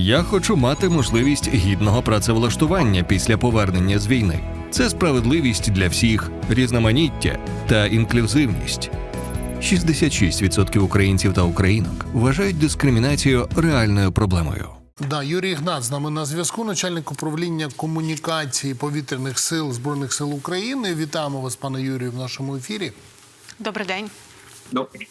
Я хочу мати можливість гідного працевлаштування після повернення з війни. Це справедливість для всіх, різноманіття та інклюзивність. 66% українців та українок вважають дискримінацію реальною проблемою. Да, Юрій Ігнат з нами на зв'язку, начальник управління комунікації повітряних сил Збройних сил України. Вітаємо вас, пане Юрію, в нашому ефірі. Добрий день,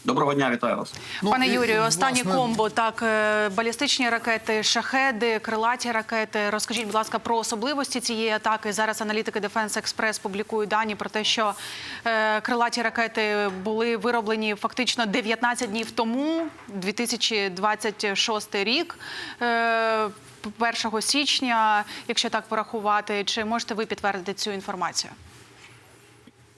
Доброго дня, вітаю вас. Ну, пане Юрію. Останнє власне, комбо. Так, е, балістичні ракети, шахеди, крилаті ракети. Розкажіть, будь ласка, про особливості цієї атаки. Зараз аналітики Defense Express публікують дані про те, що е, крилаті ракети були вироблені фактично 19 днів тому, 2026 рік. Е, 1 січня, якщо так порахувати, чи можете ви підтвердити цю інформацію?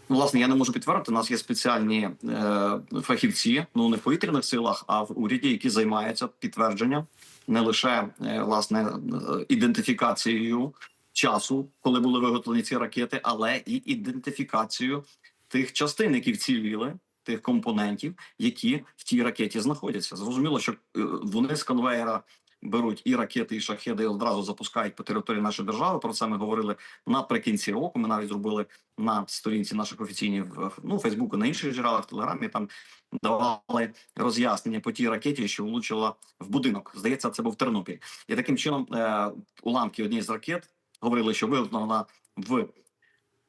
Ну, власне, я не можу підтвердити. У нас є спеціальні е, фахівці, ну не в повітряних силах, а в уряді, які займаються підтвердженням не лише е, власне е, ідентифікацією часу, коли були виготовлені ці ракети, але і ідентифікацією тих частин, які вціліли, тих компонентів, які в тій ракеті знаходяться. Зрозуміло, що е, вони з конвейера. Беруть і ракети, і шахеди і одразу запускають по території нашої держави. Про це ми говорили наприкінці року. Ми навіть зробили на сторінці наших офіційних ну Фейсбуку, на інших джерелах, Телеграмі там давали роз'яснення по тій ракеті, що влучила в будинок. Здається, це був Тернопіль. І таким чином е, уламки однієї з ракет говорили, що виготовлена в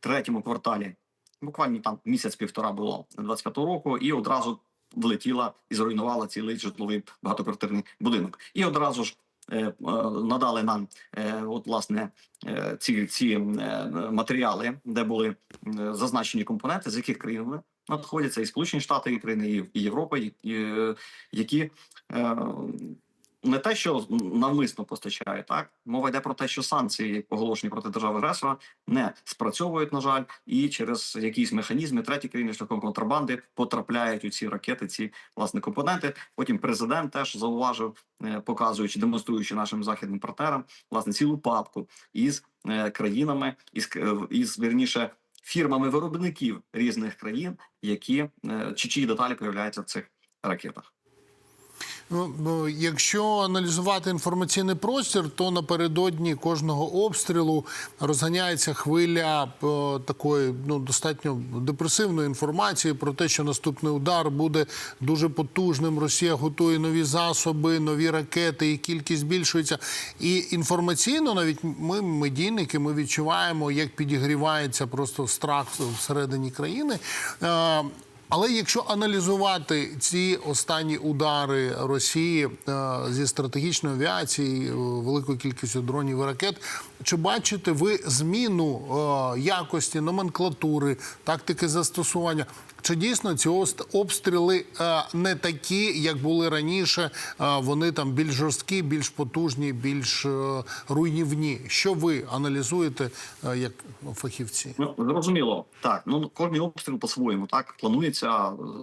третьому кварталі. Буквально там місяць-півтора було 25-го року, і одразу влетіла і зруйнувала цілий житловий багатоквартирний будинок. І одразу ж е, е, надали нам е, от власне ці, ці матеріали, де були зазначені компоненти, з яких країн вони надходяться і Сполучені Штати, України, країни і, Європа, і, і, які не те, що навмисно постачають, так мова йде про те, що санкції, оголошені проти держави агресора, не спрацьовують, на жаль, і через якісь механізми треті країни шляхом контрабанди потрапляють у ці ракети, ці власне компоненти. Потім президент теж зауважив, е, показуючи, демонструючи нашим західним партнерам власне цілу папку із е, країнами, із е, із вірніше фірмами виробників різних країн, які чи чиї деталі появляються в цих ракетах. Ну, ну, якщо аналізувати інформаційний простір, то напередодні кожного обстрілу розганяється хвиля е, такої ну достатньо депресивної інформації про те, що наступний удар буде дуже потужним. Росія готує нові засоби, нові ракети, і кількість збільшується. І інформаційно, навіть ми, медійники, ми відчуваємо, як підігрівається просто страх всередині країни. Але якщо аналізувати ці останні удари Росії е, зі стратегічної авіації, е, великою кількістю дронів і ракет, чи бачите ви зміну е, якості, номенклатури, тактики застосування? Чи дійсно ці обстріли не такі, як були раніше? Вони там більш жорсткі, більш потужні, більш руйнівні? Що ви аналізуєте як фахівці? Ну зрозуміло, так ну кожний обстріл по-своєму так планується.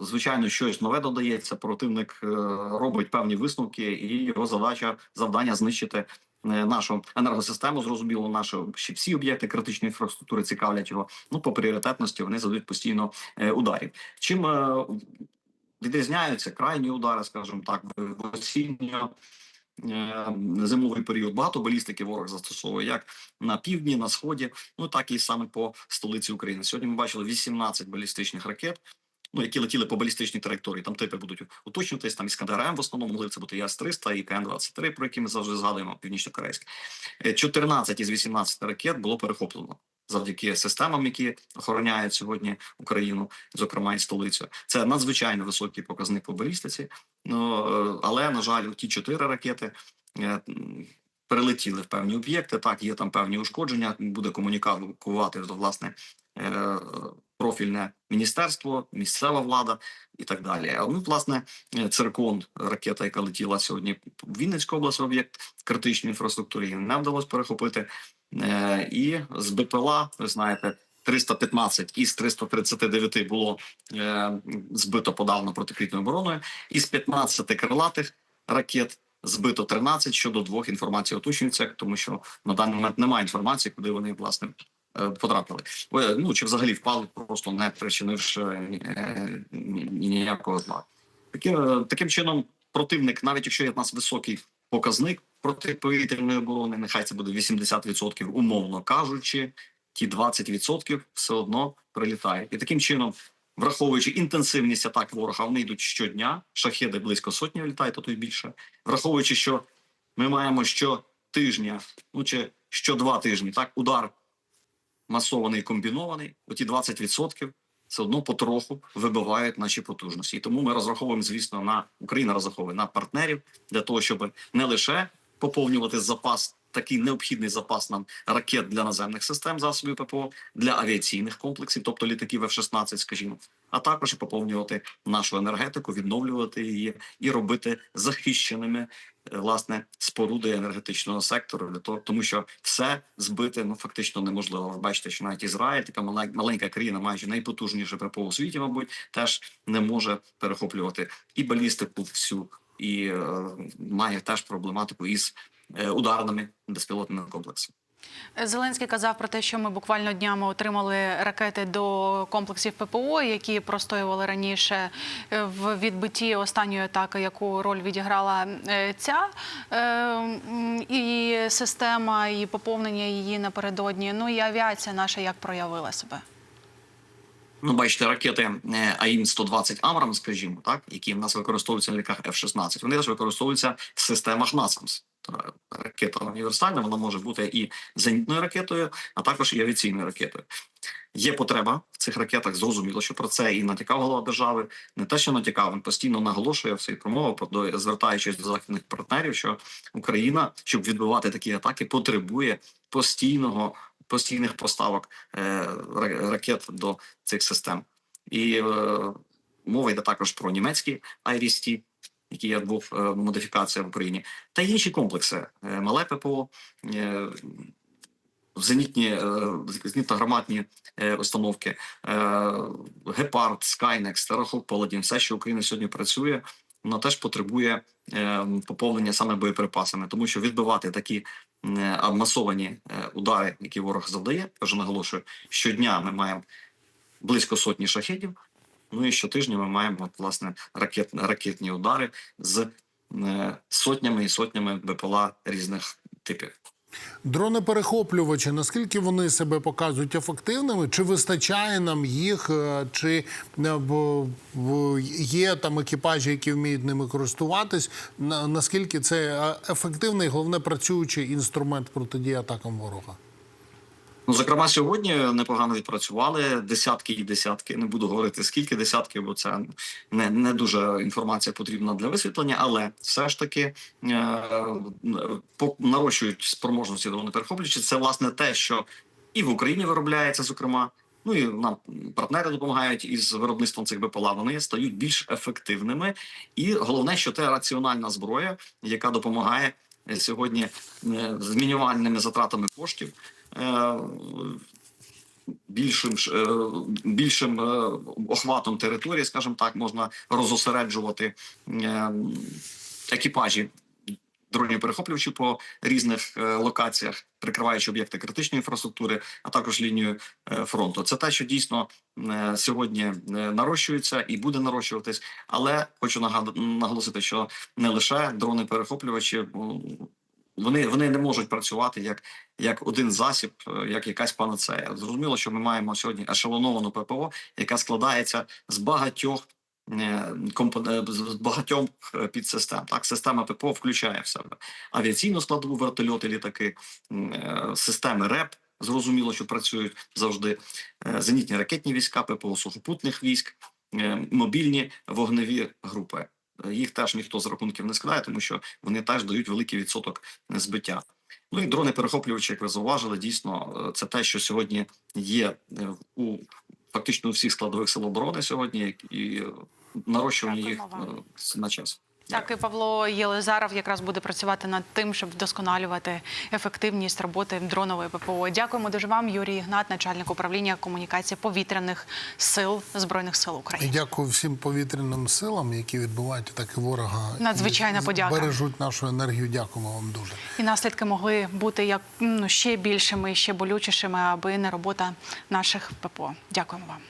Звичайно, щось нове додається. Противник е, робить певні висновки, і його задача завдання знищити. е, Нашу енергосистему зрозуміло, наші всі об'єкти критичної інфраструктури цікавлять його. Ну по пріоритетності вони задають постійно е, ударів. Чим відрізняються крайні удари, скажімо так, в осінньо зимовий період. Багато балістики ворог застосовує як на півдні, на сході, ну так і саме по столиці України. Сьогодні ми бачили 18 балістичних ракет. Ну, які летіли по балістичній траєкторії, там типи будуть уточнюватись. Там іскандер М в основному могли це бути і С-300, і КН-23, про які ми завжди згадуємо, північно-корейські. Е, 14 із 18 ракет було перехоплено завдяки системам, які охороняють сьогодні Україну, зокрема і столицю. Це надзвичайно високий показник по балістиці. Ну е, але на жаль, ті чотири ракети. е, Перелетіли в певні об'єкти, так є там певні ушкодження. Буде комунікувати власне е, профільне міністерство, місцева влада і так далі. Ну, власне, е, циркон, ракета, яка летіла сьогодні в Вінницьку область, об'єкт критичної інфраструктури, не вдалося перехопити. Е, І з БПЛА, ви знаєте, 315 із 339 було е, збито подавно протикритною обороною. Із 15 крилатих ракет збито 13, щодо двох інформації уточнюється, тому що на даний момент немає інформації, куди вони власне е, потрапили. Е, Ну чи взагалі впали, просто не причинивши е, ніякого зла. Таким, таким чином, противник, навіть якщо є в нас високий показник протиповітряної оборони, нехай це буде 80%, умовно кажучи, ті 20% все одно прилітають. І таким чином, враховуючи інтенсивність атак ворога, вони йдуть щодня, шахеди близько сотні літають, а то й більше. Враховуючи, що ми маємо щотижня, ну чи що два тижні, так, удар масований комбінований, оті 20% все одно потроху вибивають наші потужності. І тому ми розраховуємо, звісно, на Україна розраховує на партнерів для того, щоб не лише поповнювати запас, такий необхідний запас нам ракет для наземних систем засобів ППО, для авіаційних комплексів, тобто літаків F-16, скажімо, а також і поповнювати нашу енергетику, відновлювати її і робити захищеними е, власне споруди енергетичного сектору для того, тому що все збити ну фактично неможливо. Ви бачите, що навіть Ізраїль, така маленька країна, маючи найпотужніше ППО у світі, мабуть, теж не може перехоплювати і балістику всю, і е, має теж проблематику із ударними безпілотними комплексами. Зеленський казав про те, що ми буквально днями отримали ракети до комплексів ППО, які простоювали раніше е, в відбитті останньої атаки, яку роль відіграла е, ця е, і система, і поповнення її напередодні. Ну і авіація наша як проявила себе. Ну, бачите, ракети е, АІМ 120 Амрам, скажімо, так, які в нас використовуються на ліках F-16, вони теж використовуються в системах НАСКОМС. Ракета універсальна, вона може бути і зенітною ракетою, а також і авіаційною ракетою. Є потреба в цих ракетах. Зрозуміло, що про це і натякав голова держави. Не те, що натякав, він постійно наголошує в своїй промові, звертаючись до західних партнерів, що Україна, щоб відбивати такі атаки, потребує постійного постійних поставок е, ракет до цих систем. І е, мова йде також про німецькі IRIS-T, які є був е, модифікація в Україні, та інші комплекси. Е, мале ППО, е, зенітні, зенітно-гарматні е, установки, Гепард, Скайнекс, Терахоп, Паладін, все, що Україна сьогодні працює, воно теж потребує поповнення саме боєприпасами, тому що відбивати такі масовані удари, які ворог завдає, я вже наголошую, щодня ми маємо близько сотні шахедів. Ну і щотижня ми маємо власне ракет, ракетні удари з е, сотнями і сотнями БПЛА різних типів. Дрони-перехоплювачі, наскільки вони себе показують ефективними? Чи вистачає нам їх, е, чи е, є там екіпажі, які вміють ними користуватись? Наскільки це ефективний, головне працюючий інструмент протидії атакам ворога? Ну, зокрема, сьогодні непогано відпрацювали десятки і десятки. Не буду говорити скільки десятків, бо це не, не дуже інформація потрібна для висвітлення, але все ж таки е, по- нарощують спроможності дрони перехоплюючи. Це власне те, що і в Україні виробляється, зокрема. Ну і нам партнери допомагають із виробництвом цих БПЛА. Вони стають більш ефективними, і головне, що це раціональна зброя, яка допомагає сьогодні е, з мінімальними затратами коштів більшим ж, е, більшим е, охватом території, скажімо так, можна розосереджувати е, екіпажі дронів перехоплювачів по різних е, локаціях, прикриваючи об'єкти критичної інфраструктури, а також лінію е, фронту. Це те, що дійсно е, сьогодні е, нарощується і буде нарощуватись. Але хочу наголосити, що не лише дрони перехоплювачі. Вони, вони не можуть працювати як, як один засіб, е, як якась панацея. Зрозуміло, що ми маємо сьогодні ешелоновану ППО, яка складається з багатьох е, е, з багатьох е, підсистем. Так, система ППО включає в себе авіаційну складову, вертольоти, літаки, системи РЕП. Зрозуміло, що працюють завжди зенітні ракетні війська, ППО сухопутних військ, мобільні вогневі групи. Е, Їх теж ніхто з рахунків не складає, тому що вони теж дають великий відсоток збиття. Ну і дрони перехоплювачі, як ви зауважили, дійсно е, це те, що сьогодні є е, у фактично у всіх складових сил оборони сьогодні, і нарощування їх на час. Так, і Павло Єлизаров якраз буде працювати над тим, щоб вдосконалювати ефективність роботи дронової ППО. Дякуємо дуже вам, Юрій Ігнат, начальник управління комунікації повітряних сил збройних сил І України. дякую всім повітряним силам, які відбувають атаки ворога. Надзвичайна і подяка. Бережуть нашу енергію. Дякуємо вам дуже. І наслідки могли бути як ну, ще більшими, ще болючішими, аби не робота наших ППО. Дякуємо вам.